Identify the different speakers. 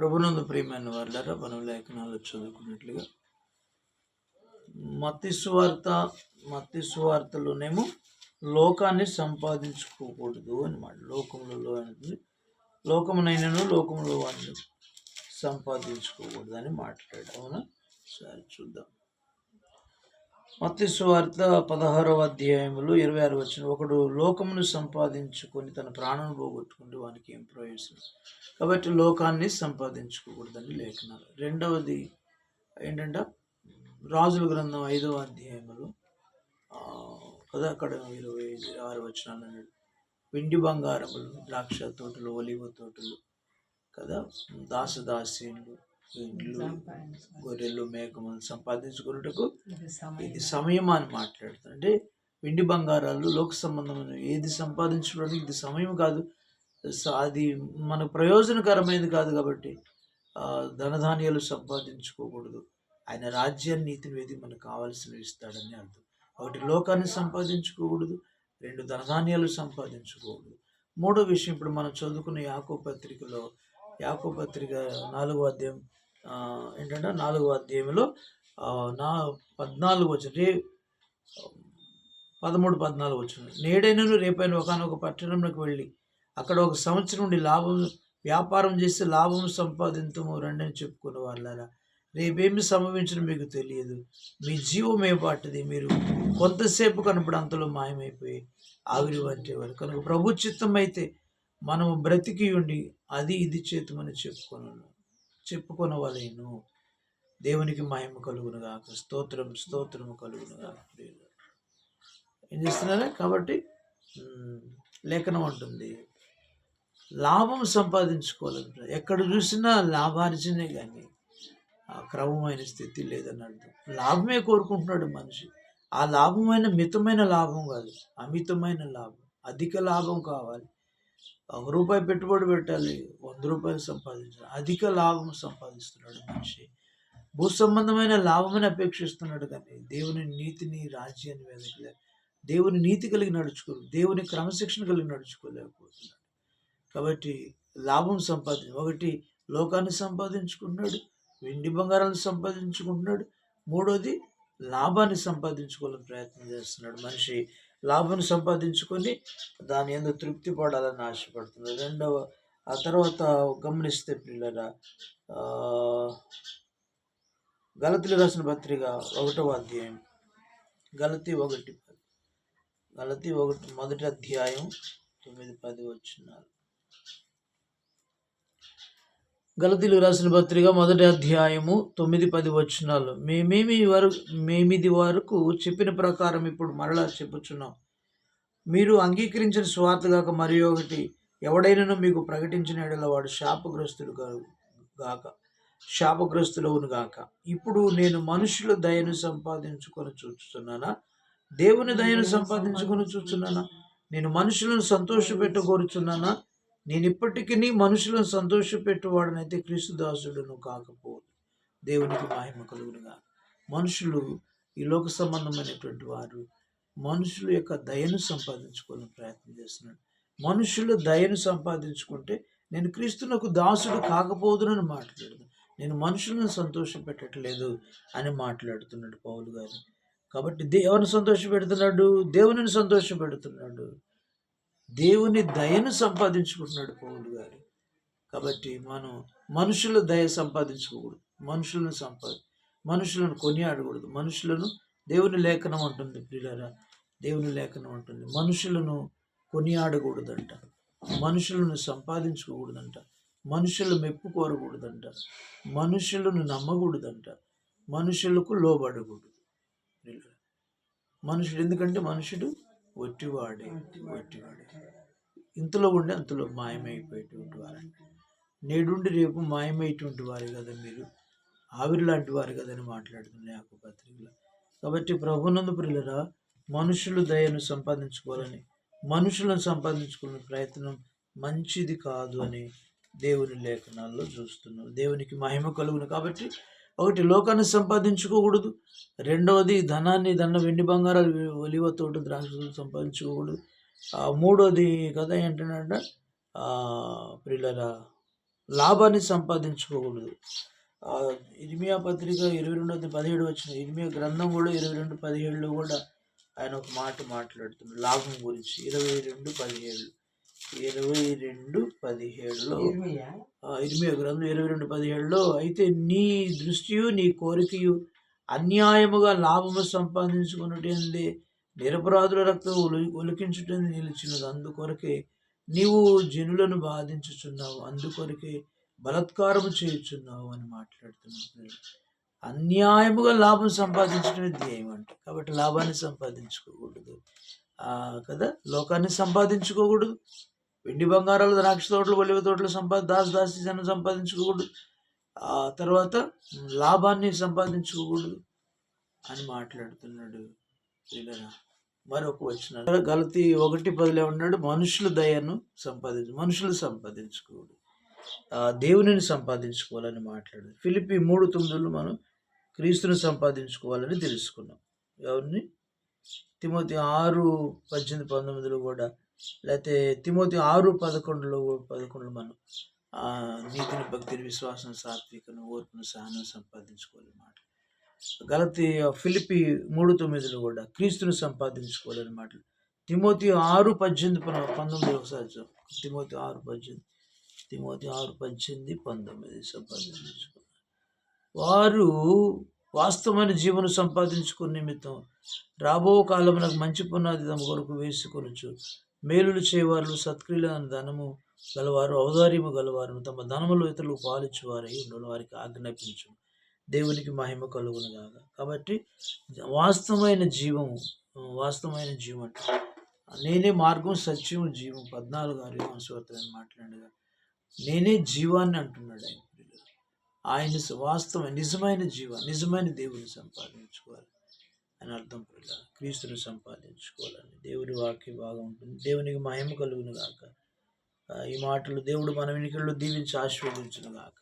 Speaker 1: ప్రభునందు ప్రియమైన వాళ్ళరా మన లేఖనాలు చదువుకున్నట్లుగా మత్తి సువార్త మత్తి సువార్తలోనేమో లోకాన్ని సంపాదించుకోకూడదు అనమాట లోకములలో అంటుంది. లోకమునైనను లోకములో వాడిని సంపాదించుకోకూడదు అని మాట్లాడు అవునా? సరే చూద్దాం. మత్తి పదహారవ అధ్యాయములు ఇరవై ఆరు వచ్చిన ఒకడు లోకమును సంపాదించుకొని తన ప్రాణం పోగొట్టుకుంటే వానికి ఏం ప్రయోజనం? కాబట్టి లోకాన్ని సంపాదించుకోకూడదని లేఖనాలు. రెండవది ఏంటంటే రాజుల గ్రంథం ఐదవ అధ్యాయములు. కదా అక్కడ ఇరవై ఆరు వచనాలు. అన్నాడు వెండి బంగారములు ద్రాక్ష తోటలు ఒలివ తోటలు కదా? దాసదాసీలు ఇండ్లు గొర్రెలు మేకములు సంపాదించుకున్నట్టుకు ఇది సమయం అని. మాట్లాడుతారు అంటే వెండి బంగారాలు లోక సంబంధమైన ఏది సంపాదించుకోవడానికి ఇది సమయం కాదు. అది మనకు ప్రయోజనకరమైనది కాదు కాబట్టి ధనధాన్యాలు సంపాదించుకోకూడదు. ఆయన రాజ్యాన్ని నీతిని వేది మనకు కావాల్సినవి ఇస్తాడని అర్థం. ఒకటి లోకాన్ని సంపాదించుకోకూడదు రెండు ధనధాన్యాలు సంపాదించుకోకూడదు. మూడో విషయం ఇప్పుడు మనం చదువుకున్న యాకో పత్రికలో యాకో పత్రిక నాలుగో అధ్యాయం ఏంటంటే నాలుగో అధ్యాయంలో నా పద్నాలుగు వచ్చిన రే పదమూడు పద్నాలుగు వచ్చిన. నేడైనను రేపైన ఒకనొక పట్టణంలోకి వెళ్ళి అక్కడ ఒక సంవత్సరం నుండి లాభం వ్యాపారం చేసి లాభం సంపాదించము రండి అని చెప్పుకునే వాళ్ళారా. రేపేమి సంభవించడం మీకు తెలియదు. మీ జీవం ఏ పాటిది మీరు కొంతసేపు కనపడంతలో మాయమైపోయి ఆవిరి వంటేవారు. కనుక ప్రభు చిత్తం అయితే మనము బ్రతికి ఉండి అది ఇది చేతమని చెప్పుకున్నాను చెప్పుకొనవలేను. దేవునికి మహిమ కలుగునుగాక. స్తోత్రం స్తోత్రము కలుగునుగాక. ఏం చేస్తున్నారా? కాబట్టి లేఖనం ఉంటుంది లాభం సంపాదించుకోవాలంటే ఎక్కడ చూసినా లాభార్జనే కానీ ఆ క్రమమైన స్థితి లేదని అర్థం. లాభమే కోరుకుంటున్నాడు మనిషి. ఆ లాభమైన మితమైన లాభం కాదు అమితమైన లాభం. అధిక లాభం కావాలి. ఒక రూపాయి పెట్టుబడి పెట్టాలి వంద రూపాయలు సంపాదించాలి అధిక లాభం సంపాదిస్తున్నాడు మనిషి. భూ సంబంధమైన లాభమని అపేక్షిస్తున్నాడు కానీ దేవుని నీతిని రాజ్యాన్ని వెదకలే దేవుని నీతి కలిగి నడుచుకోలేదు దేవుని క్రమశిక్షణ కలిగి నడుచుకోలేకపోతున్నాడు. కాబట్టి లాభం సంపాది ఒకటి లోకాన్ని సంపాదించుకుంటున్నాడు వెండి బంగారాన్ని సంపాదించుకుంటున్నాడు మూడోది లాభాన్ని సంపాదించుకోవాలని ప్రయత్నం చేస్తున్నాడు మనిషి. లాభం సంపాదించుకొని దాని ఎందుకు తృప్తి పడాలని ఆశపడుతుంది. రెండవ ఆ తర్వాత గమనిస్తే పిల్లల గలతులు రాసిన పత్రిక ఒకటవ అధ్యాయం గలతీ ఒకటి గలతీ ఒకటి మొదటి అధ్యాయం తొమ్మిది పది వచ్చినారు గలతీలు రాసిన పత్రిక మొదటి అధ్యాయము తొమ్మిది పది వచనాలు. మేమేమి వరకు మేమిది వరకు చెప్పిన ప్రకారం ఇప్పుడు మరలా చెప్పుచున్నాం. మీరు అంగీకరించిన స్వార్థ గాక మరి ఒకటి ఎవడైనాను మీకు ప్రకటించిన ఎడల వాడు శాపగ్రస్తుడు గాక శాపగ్రస్తులవును గాక. ఇప్పుడు నేను మనుషుల దయను సంపాదించుకొని చూస్తున్నానా దేవుని దయను సంపాదించుకొని చూస్తున్నానా నేను మనుషులను సంతోషపెట్టగోరుచున్నానా నేను ఇప్పటికీ మనుషులను సంతోషపెట్టువాడనైతే క్రీస్తుదాసుడును కాకపోదు. దేవునికి మహిమ కలుగునుగా మనుషులు ఈ లోక సంబంధమైనటువంటి వారు మనుషుల యొక్క దయను సంపాదించుకోవాలని ప్రయత్నం చేస్తున్నాడు మనుషులు దయను సంపాదించుకుంటే నేను క్రీస్తునకు దాసుడు కాకపోదునని మాట్లాడదు నేను మనుషులను సంతోషపెట్టట్లేదు అని మాట్లాడుతున్నాడు పౌలు గారు. కాబట్టి దేవుడిని సంతోష పెడుతున్నాడు దేవుని దేవునిని సంతోషపెడుతున్నాడు. దేవుని దయను సంపాదించుకుంటున్నాడు పౌలు గారు. కాబట్టి మనం మనుషుల దయ సంపాదించుకోకూడదు. మనుషులను సంపాది మనుషులను కొనియాడకూడదు. మనుషులను దేవుని లేఖనం ఉంటుంది ప్రియులారా. దేవుని లేఖనం ఉంటుంది మనుషులను కొనియాడకూడదంట. మనుషులను సంపాదించుకోకూడదంట. మనుషులు మెప్పు కోరకూడదంట. మనుషులను నమ్మకూడదంట. మనుషులకు లోబడకూడదు. మనుషుడు ఎందుకంటే మనుషుడు ఒట్టివాడే ఒట్టివాడే. ఇంతలో ఉండి అంతలో మాయమైపోయేటువంటి వారంట నేడుండి రేపు మాయమయ్యేటువంటి వారు కదా మీరు. ఆవిరి లాంటి వారు కదని మాట్లాడుతున్నాయి ఆ పత్రికలో. కాబట్టి ప్రభునందు ప్రియులరా మనుషులు దయను సంపాదించుకోవాలని మనుషులను సంపాదించుకునే ప్రయత్నం మంచిది కాదు అని దేవుని లేఖనాల్లో చూస్తున్నాం. దేవునికి మహిమ కలుగును కాబట్టి ఒకటి లోకాన్ని సంపాదించుకోకూడదు. రెండవది ధనాన్ని ధన వెండి బంగారాలు ఒలివ తోట సంపాదించుకోకూడదు. మూడోది కథ ఏంటంటే పిల్లల లాభాన్ని సంపాదించుకోకూడదు. ఆ, ఇర్మియా పత్రిక ఇరవై రెండు పదిహేడు వచ్చిన ఇర్మియా గ్రంథం కూడా ఇరవై రెండు పదిహేడులో కూడా ఆయన ఒక మాట మాట్లాడుతున్నాడు. లాభం గురించి ఇరవై రెండు పదిహేడు ఇరవై రెండు పదిహేడులో. ఇర్మియా? గ్రంథం ఇరవై రెండు పదిహేడులో అయితే నీ దృష్టియు నీ కోరికయు అన్యాయముగా లాభము సంపాదించుకున్నట్టే నిరపరాధుల రక్తం ఉలి ఉలికించుటని నిలిచినది. అందుకొరకే నీవు జనులను బాధించుచున్నావు. అందుకొరకే బలత్కారము చేయుచున్నావు అని మాట్లాడుతున్నాడు అన్యాయముగా లాభం సంపాదించడమే ధ్యేయం అంట కాబట్టి లాభాన్ని సంపాదించుకోకూడదు. కదా? లోకాన్ని సంపాదించుకోకూడదు. వెండి బంగారాలు ద్రాక్ష తోటలు ఒలివ తోటలు సంపాద దాస్ దాసి జనం సంపాదించుకోకూడదు. ఆ తర్వాత లాభాన్ని సంపాదించుకోకూడదు అని మాట్లాడుతున్నాడు మరొక వచ్చిన గలతి ఒకటి పదిలో ఉన్నాడు మనుషుల దయను సంపాదించు మనుషులు సంపాదించుకోడు దేవునిని సంపాదించుకోవాలని మాట్లాడు ఫిలిపి మూడు తొమ్మిదిలో మనం క్రీస్తుని సంపాదించుకోవాలని తెలుసుకున్నాం. ఎవరిని? తిమోతి ఆరు పద్దెనిమిది పంతొమ్మిదిలో కూడా లేకపోతే తిమోతి ఆరు పదకొండులో పదకొండులో మనం నీతిని భక్తిని విశ్వాసం సాత్వికను ఓర్పును సహనం సంపాదించుకోవాలి మాట గలతి ఫిలిపి మూడు తొమ్మిదిలో కూడా క్రీస్తును సంపాదించుకోవాలని మాటలు తిమోతి ఆరు పద్దెనిమిది పన- పంతొమ్మిది ఒకసారి తిమోతి ఆరు పద్దెనిమిది తిమోతి ఆరు పద్దెనిమిది పంతొమ్మిది సంపాదించుకున్నారు వారు వాస్తవమైన జీవన సంపాదించుకునే నిమిత్తం రాబో కాలమునకు మంచి పునాది తమ కొరకు వేసుకొనొచ్చు మేలులు చేయవారు సత్క్రియల ధనము గలవారు ఔదార్యము గలవారు తమ ధనములు ఇతరులకు పాలిచ్చేవారై ఉండడం వారికి ఆజ్ఞాపించు దేవునికి మహిమ కలుగును కాక కాబట్టి వాస్తవమైన జీవము వాస్తవమైన జీవం అంటే నేనే మార్గం సత్యం జీవం పద్నాలుగు ఆరు అని మాట్లాడగా నేనే జీవాన్ని అంటున్నాడు ఆయన. ఆయన వాస్తవం నిజమైన జీవ నిజమైన దేవుని సంపాదించుకోవాలి అని అర్థం పిల్ల క్రీస్తుని సంపాదించుకోవాలని దేవుడి వాక్య బాగా ఉంటుంది. దేవునికి మహిమ కలుగును గాక. ఈ మాటలు దేవుడు మన వెనుకల్లో దీవించి ఆశీర్వదించును గాక.